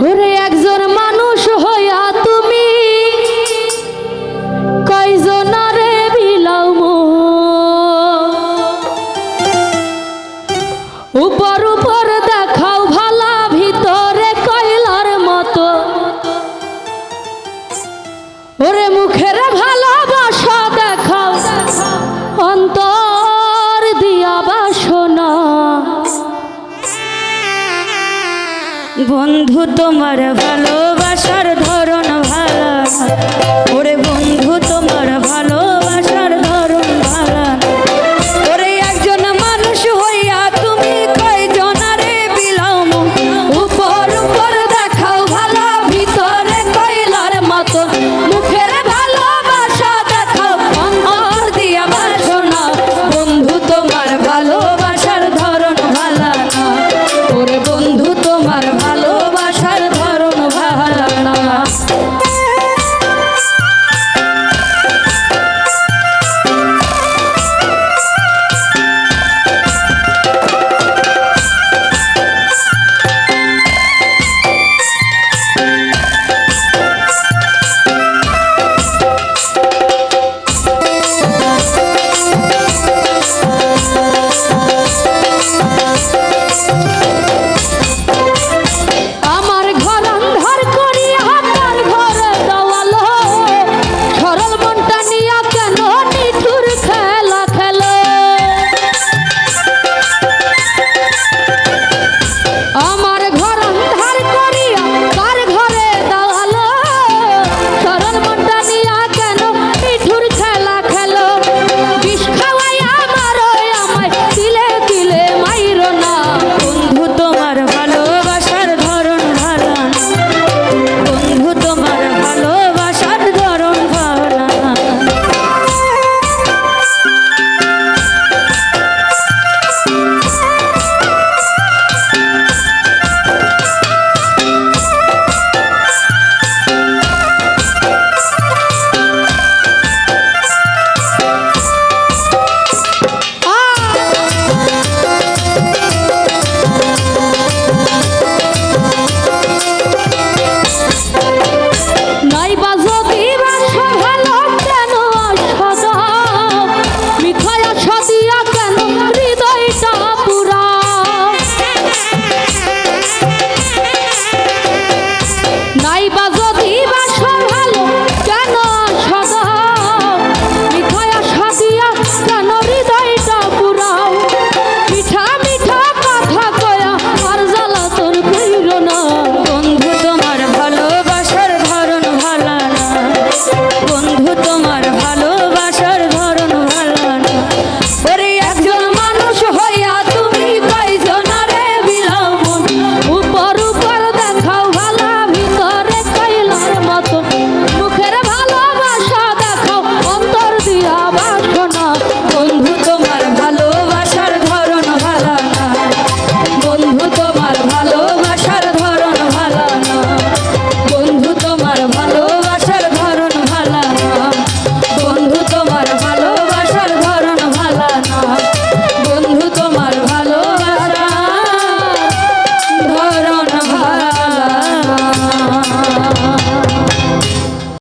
ওরে বন্ধু তোমার ভালোবাসার ধরন ভালো ওরে বন্ধু তোমার ভালো